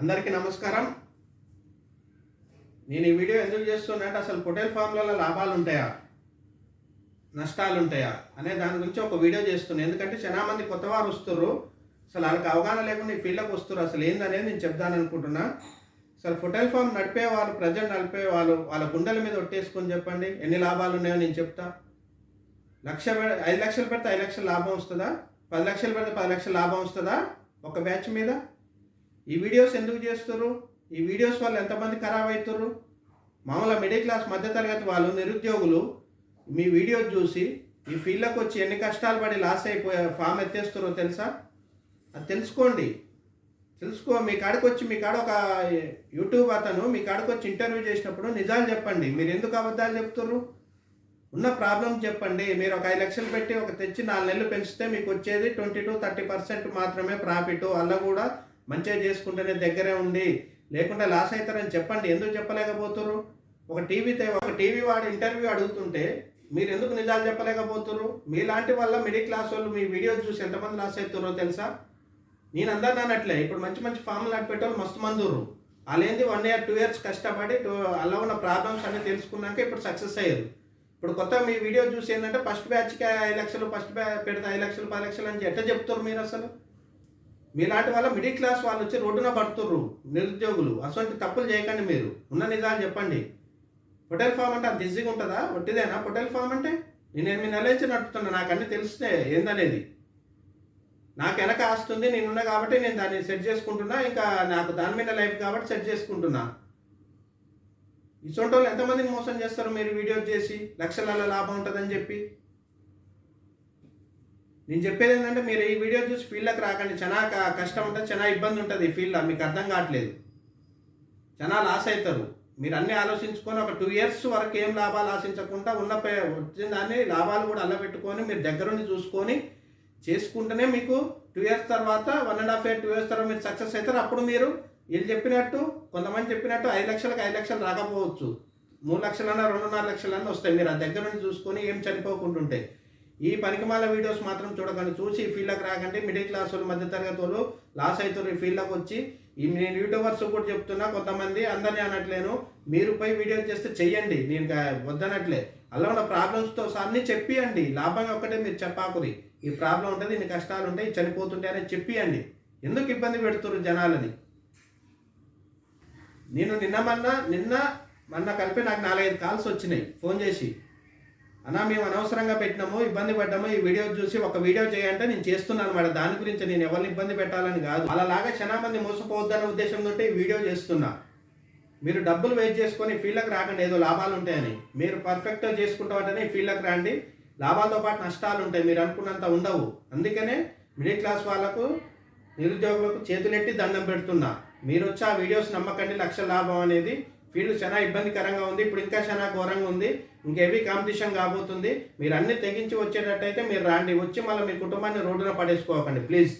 అందరికీ నమస్కారం. నేను ఈ వీడియో ఎందుకు చేస్తున్నట్టు అసలు పొటేల్ ఫామ్లలో లాభాలు ఉంటాయా? నష్టాలు ఉంటాయా? అనే దాని గురించి ఒక వీడియో చేస్తున్నాను ఎందుకంటే చాలా మంది కొత్త వారు వస్తుర్రు. అసలు వాళ్ళకి అవగాహన లేకుండా ఈ ఫీల్డ్లోకి వస్తారు అసలు ఏందనేది నేను చెప్దాను అనుకుంటున్నా. అసలు పొటేల్ ఫామ్ నడిపే వాళ్ళు ప్రజెంట్ నడిపే వాళ్ళు వాళ్ళ గుండెల మీద ఒట్టేసుకొని చెప్పండి. ఎన్ని లాభాలు ఉన్నాయో నేను చెప్తా. లక్ష ఐదు లక్షలు పెడితే ఐదు లక్షల లాభం వస్తుందా? పది లక్షలు పెడితే పది లక్షల లాభం వస్తుందా? ఒక బ్యాచ్ మీద? ఈ వీడియోస్ ఎందుకు చేస్తారు ఈ వీడియోస్ వల్ల ఎంతమంది ఖరాబ్ అవుతారు మామూలుగా మిడిల్ క్లాస్ మధ్యతరగతి వాళ్ళు నిరుద్యోగులు మీ వీడియో చూసి ఈ ఫీల్డ్లోకి వచ్చి ఎన్ని కష్టాలు పడి లాస్ అయిపోయే ఫామ్ ఎత్తేస్తారో తెలుసా? అది తెలుసుకోండి. తెలుసుకో మీ కాడికి వచ్చి మీ కాడ ఒక యూట్యూబ్ అతను మీ కాడికి వచ్చి ఇంటర్వ్యూ చేసినప్పుడు నిజాలు చెప్పండి. మీరు ఎందుకు అబద్ధాలు చెప్తున్నారు ఉన్న ప్రాబ్లం చెప్పండి. మీరు ఒక ఐదు లక్షలు పెట్టి ఒక తెచ్చి నాలుగు నెలలు పెంచితే మీకు వచ్చేది ట్వంటీ టు థర్టీ పర్సెంట్ మాత్రమే ప్రాఫిట్ అలా కూడా మంచిగా చేసుకుంటేనే దగ్గరే ఉండి లేకుండా లాస్ అవుతారని చెప్పండి. ఎందుకు చెప్పలేకపోతున్నారు ఒక టీవీ ఒక టీవీ వాడు ఇంటర్వ్యూ అడుగుతుంటే మీరు ఎందుకు నిజాలు చెప్పలేకపోతున్నారు మీలాంటి వల్ల మిడిల్ క్లాస్ వాళ్ళు మీ వీడియో చూసి ఎంతమంది లాస్ అవుతారో తెలుసా? నేను అందరు అనట్లే ఇప్పుడు మంచి మంచి ఫామ్లు నడిపెట్టేవాళ్ళు మస్తు మందురు ఉర్రు. వాళ్ళేంది వన్ ఇయర్ టూ ఇయర్స్ కష్టపడి అలా ఉన్న ప్రాబ్లమ్స్ అన్ని తెలుసుకున్నాక ఇప్పుడు సక్సెస్ అయ్యారు. ఇప్పుడు కొత్త మీ వీడియో చూసి ఏంటంటే ఫస్ట్ బ్యాచ్కి ఐదు లక్షలు ఫస్ట్ బ్యా పెడితే ఐదు లక్షలు పది లక్షలు అని ఎట్లా చెప్తారు మీరు అసలు? మీలాంటి వాళ్ళ మిడిల్ క్లాస్ వాళ్ళు వచ్చి రోడ్డున పడుతుర్రు నిరుద్యోగులు. అటువంటి తప్పులు చేయకండి మీరు. ఉన్న నిజాలు చెప్పండి. హోటల్ ఫామ్ అంటే అంత ఈజీగా ఉంటుందా? ఒట్టిదేనా? హోటల్ ఫామ్ అంటే? నేను ఎనిమిది నెలల నుంచి నడుపుతున్నా. నాకు అన్ని తెలిస్తే ఏందనేది? నాకు వెనక ఆస్తుంది నేనున్నా కాబట్టి నేను దాన్ని సెట్ చేసుకుంటున్నా. ఇంకా నాకు దాని మీద లైఫ్ కాబట్టి సెట్ చేసుకుంటున్నా. ఇటువంటి వాళ్ళు ఎంతమందిని మోసం చేస్తారు మీరు వీడియో చేసి? లక్షల లాభం ఉంటుందని చెప్పి? నేను చెప్పేది ఏంటంటే మీరు ఈ వీడియో చూసి ఫీల్డ్కి రాకండి. చాలా కష్టం ఉంటుంది చాలా ఇబ్బంది ఉంటుంది ఈ ఫీల్డ్లో. మీకు అర్థం కావట్లేదు. చాలా లాస్ అవుతారు. మీరు అన్ని ఆలోచించుకొని ఒక టూ ఇయర్స్ వరకు ఏం లాభాలు ఆశించకుండా ఉన్న వచ్చిన దాన్ని లాభాలు కూడా అల్లబెట్టుకొని మీరు దగ్గరుండి చూసుకొని చేసుకుంటేనే మీకు టూ ఇయర్స్ తర్వాత one and half year two years తర్వాత మీరు సక్సెస్ అవుతారు. అప్పుడు మీరు వీళ్ళు చెప్పినట్టు కొంతమంది చెప్పినట్టు ఐదు లక్షలకు ఐదు లక్షలు రాకపోవచ్చు. మూడు లక్షలన్నా రెండున్నర లక్షలన్నా వస్తాయి. మీరు ఆ దగ్గర నుండి చూసుకొని ఏం చనిపోకుంటుంటే ఈ పనికిమాల వీడియోస్ మాత్రం చూడకండి. చూసి ఈ ఫీల్డ్కి రాకండి. మిడిల్ క్లాస్ వాళ్ళు మధ్య తరగతి వాళ్ళు లాస్ అవుతారు ఈ ఫీల్డ్కి వచ్చి. ఈ నేను యూట్యూబర్స్ కూడా చెప్తున్నా కొంతమంది అందరినీ అనట్లేను. మీరు పోయి వీడియో చేస్తే చెయ్యండి. నేను వద్దనట్లే. అలా ఉన్న ప్రాబ్లమ్స్తో అన్నీ చెప్పియండి. లాభంగా ఒక్కటే మీరు చెప్పాకురి. ఈ ప్రాబ్లం ఉంటుంది ఇన్ని కష్టాలు ఉంటాయి చనిపోతుంటాయి అనేది చెప్పియండి. ఎందుకు ఇబ్బంది పెడుతున్నారు జనాలని? నేను నిన్న మొన్న నిన్న మొన్న కలిపి నాకు నాలుగైదు కాల్స్ వచ్చినాయి. ఫోన్ చేసి. అన్నా మేము అనవసరంగా పెట్టినాము ఇబ్బంది పడ్డాము ఈ వీడియో చూసి ఒక వీడియో చేయంటే నేను చేస్తున్నాను అనమాట దాని గురించి నేను ఎవరిని ఇబ్బంది పెట్టాలని కాదు. అలాగా క్షణామంది మోసపోవద్దనే ఉద్దేశంతో ఈ వీడియో చేస్తున్నా. మీరు డబ్బులు వెయిట్ చేసుకొని ఫీల్డ్కి రాకండి ఏదో లాభాలు ఉంటాయని. మీరు పర్ఫెక్ట్గా చేసుకుంటామంటేనే ఈ ఫీల్డ్కి రండి. లాభాలతో పాటు నష్టాలు ఉంటాయి మీరు అనుకున్నంత ఉండవు. అందుకనే మిడిల్ క్లాస్ వాళ్ళకు నిరుద్యోగులకు చేతులెట్టి దండం పెడుతున్నా. మీరు వచ్చి ఆ వీడియోస్ నమ్మకండి లక్ష లాభం అనేది ఫీల్డ్ చాలా ఇబ్బందికరంగా ఉంది. ఇప్పుడు ఇంకా చాలా ఘోరంగా ఉంది. ఇంకా కాంపిటీషన్ కాబోతుంది. మీరు అన్ని తెగించి వచ్చేటట్టయితే మీరు రాండి. వచ్చి మళ్ళీ మీ కుటుంబాన్ని రోడ్డున పడేసుకోకండి. ప్లీజ్